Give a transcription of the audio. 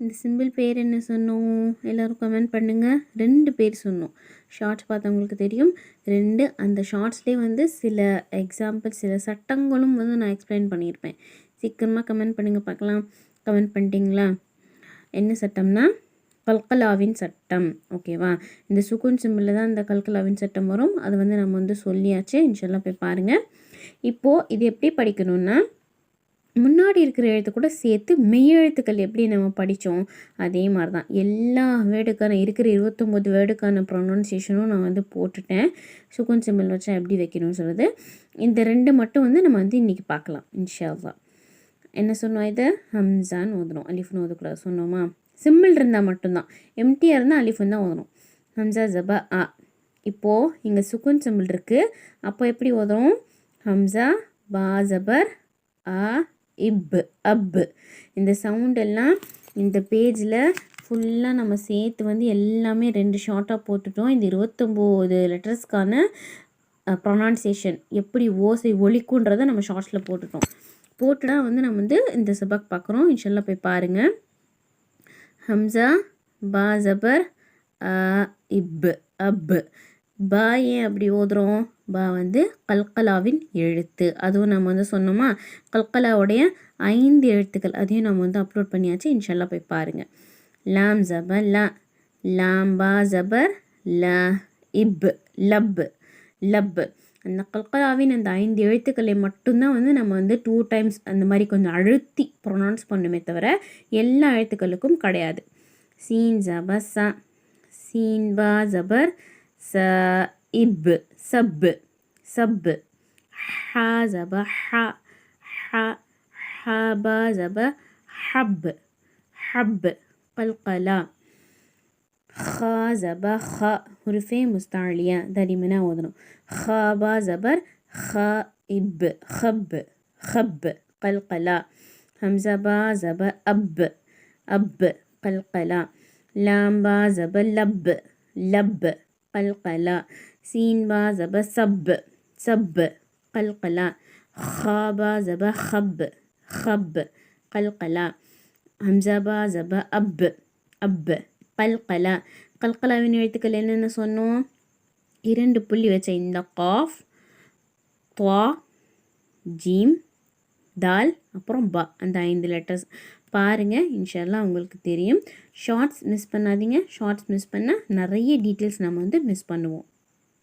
இந்த சிம்பிள் பேர் என்ன சொன்னோம்? எல்லோரும் கமெண்ட் பண்ணுங்கள் ரெண்டு பேர் சொன்னோம். ஷார்ட்ஸ் பார்த்தவங்களுக்கு தெரியும். ரெண்டு அந்த ஷார்ட்ஸ்லேயே வந்து சில எக்ஸாம்பிள் சில சட்டங்களும் வந்து நான் எக்ஸ்பிளைன் பண்ணியிருப்பேன். சீக்கிரமாக கமெண்ட் பண்ணுங்கள் பார்க்கலாம். கமெண்ட் பண்ணிட்டீங்களா? என்ன சட்டம்னா? கல்கலாவின் சட்டம். ஓகேவா இந்த சுகுன் சிம்பிளில் தான் இந்த கல்கலாவின் சட்டம் வரும். அது வந்து நம்ம வந்து சொல்லியாச்சு. இன்ஷெல்லாம் போய் பாருங்கள் இப்போது இது எப்படி படிக்கணும்னா முன்னாடி இருக்கிற எழுத்து கூட சேர்த்து மெய்யெழுத்துக்கள் எப்படி நம்ம படித்தோம் அதே மாதிரி தான் எல்லா வேர்டுக்கான இருக்கிற இருபத்தொம்போது வேர்டுக்கான ப்ரொனன்சியேஷனும் நான் வந்து போட்டுட்டேன். சுகுன் சிம்பிள் வச்சா எப்படி வைக்கணும்னு சொல்லுது இந்த ரெண்டு மட்டும் வந்து நம்ம வந்து இன்றைக்கி பார்க்கலாம் இன்ஷாவா என்ன சொன்னோம் இது? ஹம்சான் ஓதணும். அலிஃப்னு ஓதக்கூடாது சொன்னோமா? சிம்பிள் இருந்தால் மட்டும்தான். எம்டியாக இருந்தால் அலிஃப்னு தான் ஓதணும். ஹம்சா ஜபா ஆ இப்போது இங்கே சுக்குன் சிம்பிள் இருக்குது அப்போ எப்படி ஓதுறோம் ஹம்சா பா ஜபர் ஆ இப் அப். இந்த சவுண்டெல்லாம் இந்த பேஜில் ஃபுல்லாக நம்ம சேர்த்து வந்து எல்லாமே ரெண்டு ஷார்ட்டாக போட்டுட்டோம். இந்த இருபத்தொம்போது லெட்டர்ஸ்க்கான ப்ரொனன்சியேஷன் எப்படி ஓசை ஒழிக்குன்றதை நம்ம ஷார்ட்ஸில் போட்டுட்டோம். போட்டுடா வந்து நம்ம வந்து இந்த சபக் பார்க்குறோம் இன்ஷல்லாம் போய் பாருங்கள் ஹம்சா பா ஜபர் இப் அப். பா ஏன் அப்படி ஓதுறோம்? பா வந்து கல்கலாவின் எழுத்து. அதுவும் நம்ம வந்து சொன்னோமா? கல்கலாவுடைய ஐந்து எழுத்துக்கள். அதையும் நம்ம வந்து அப்லோட் பண்ணியாச்சு. இன்ஷல்லா போய் பாருங்கள் லாம் ஜபர் ல. லாம் பா ஜபர் ல. இப் லப் லப். அந்த கல்கலாவின் அந்த ஐந்து எழுத்துக்களை மட்டும்தான் வந்து நம்ம வந்து டூ டைம்ஸ் அந்த மாதிரி கொஞ்சம் அழுத்தி ப்ரொனவுன்ஸ் பண்ணுமே தவிர எல்லா எழுத்துக்களுக்கும் கிடையாது. சீன் ஜபர் ச. சீன் பா ஜபர் سائب سب سب. حازب ح ح حبازب حب حب. قلقلة. خازب خ. حرفين مستعلية. داري منا وضنو خابا زبر خائب خب خب. قلقلة. همزة با زب أب أب. قلقلة. لام با زب لب لب. قلقلا سين با زبر سب سب قلقلا خابا زبر خب خب قلقلا همزة با زبر أب أب கல்கலா கல்கலாவின் எழுத்துக்கள் என்னென்ன சொன்னோம் இரண்டு புள்ளி வச்ச இந்த காஃப் துவா ஜீம் தால் அப்புறம் பா. அந்த ஐந்து லெட்டர்ஸ் பாருங்கள் இன்ஷால்லாம் உங்களுக்கு தெரியும். ஷார்ட்ஸ் மிஸ் பண்ணாதீங்க. ஷார்ட்ஸ் மிஸ் பண்ணால் நிறைய டீட்டெயில்ஸ் நம்ம வந்து மிஸ் பண்ணுவோம்.